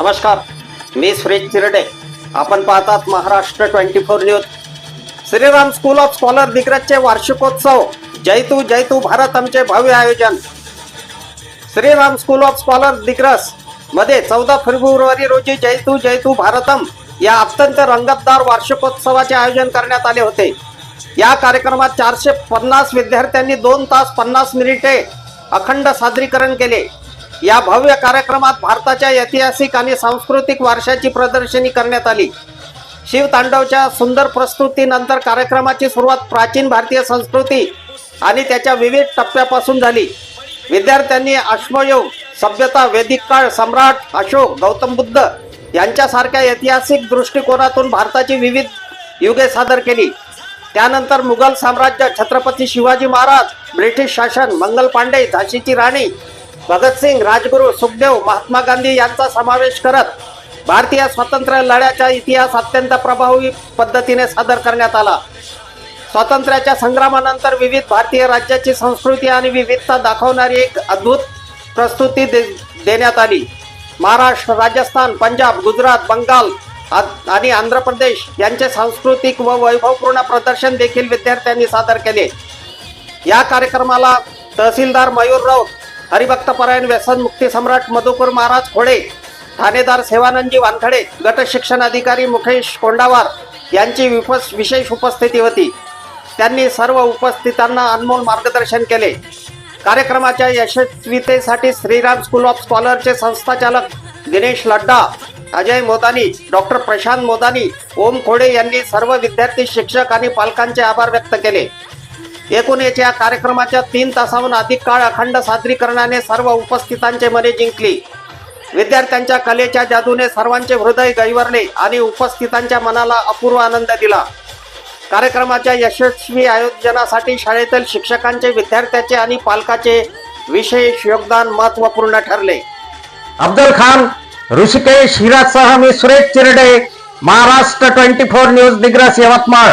नमस्कार मी सुरेश चिरडे. आपण पाहतात Maharashtra twenty four news. Shriram school of scholar दिग्रजचे वार्षिकोत्सव. जैतू जैतू भारत आमचे भव्य आयोजन. श्रीराम स्कूल ऑफ स्कॉलर दिग्रसमध्ये चौदा फेब्रुवारी रोजी जैतू जैतू भारतम या अत्यंत रंगतदार वार्षिकोत्सवाचे आयोजन करण्यात आले होते. या कार्यक्रमात चारशे पन्नास विद्यार्थ्यांनी दोन तास पन्नास मिनिटे अखंड सादरीकरण केले. या भव्य कार्यक्रमात भारताच्या ऐतिहासिक आणि सांस्कृतिक वारशाची प्रदर्शनी करण्यात आली. शिवतांडवच्या सुंदर प्रस्तुतीनंतर कार्यक्रमाची सुरुवात प्राचीन भारतीय संस्कृती आणि त्याच्या विविध टप्प्यापासून झाली. विद्यार्थ्यांनी अश्मयोग सभ्यता वैदिक काळ सम्राट अशोक गौतम बुद्ध यांच्यासारख्या ऐतिहासिक दृष्टिकोनातून भारताची विविध युगे सादर केली. त्यानंतर मुघल साम्राज्य छत्रपती शिवाजी महाराज ब्रिटिश शासन मंगल पांडे झाशीची राणी भगतसिंग राजगुरू सुखदेव महात्मा गांधी यांचा समावेश करत भारतीय स्वातंत्र्य लढ्याचा इतिहास अत्यंत प्रभावी पद्धतीने सादर करण्यात आला. स्वातंत्र्याच्या संग्रामानंतर विविध भारतीय राज्याची संस्कृती आणि विविधता दाखवणारी एक अद्भुत प्रस्तुती दे देण्यात आली. महाराष्ट्र राजस्थान पंजाब गुजरात बंगाल आ- आणि आंध्र प्रदेश यांचे सांस्कृतिक व वैभवपूर्ण प्रदर्शन देखील विद्यार्थ्यांनी सादर केले. या कार्यक्रमाला तहसीलदार मयूर राऊत हरिभक्तपरायण व्यसन मुक्ती सम्राट मधुकर महाराज खोडे ठाणेदार सेवानंदजी वानखडे गट शिक्षण अधिकारी मुकेश कोंडावार यांची विपस विशेष उपस्थिती होती. त्यांनी सर्व उपस्थितांना अनमोल मार्गदर्शन केले. कार्यक्रमाच्या यशस्वीतेसाठी श्रीराम स्कूल ऑफ स्कॉलरचे संस्थाचालक दिनेश लड्डा अजय मोदानी डॉक्टर प्रशांत मोदानी ओम खोडे यांनी सर्व विद्यार्थी शिक्षक आणि पालकांचे आभार व्यक्त केले. एकूण या कार्यक्रमाच्या तीन तासाहून अधिक काळ अखंड सादरीकरणाने सर्व उपस्थितांचे मने जिंकली. विद्यार्थ्यांच्या कलेच्या जादूने सर्वांचे हृदय गैवरले आणि उपस्थितांच्या मनाला अपूर्व आनंद दिला. कार्यक्रमाच्या यशस्वी आयोजनासाठी शाळेतील शिक्षकांचे विद्यार्थ्याचे आणि पालकाचे विशेष योगदान महत्त्वपूर्ण ठरले. अब्दुल खान ऋषिकेश हिराजसह मी Suresh Chirde Maharashtra twenty four news Digras Yavatmal.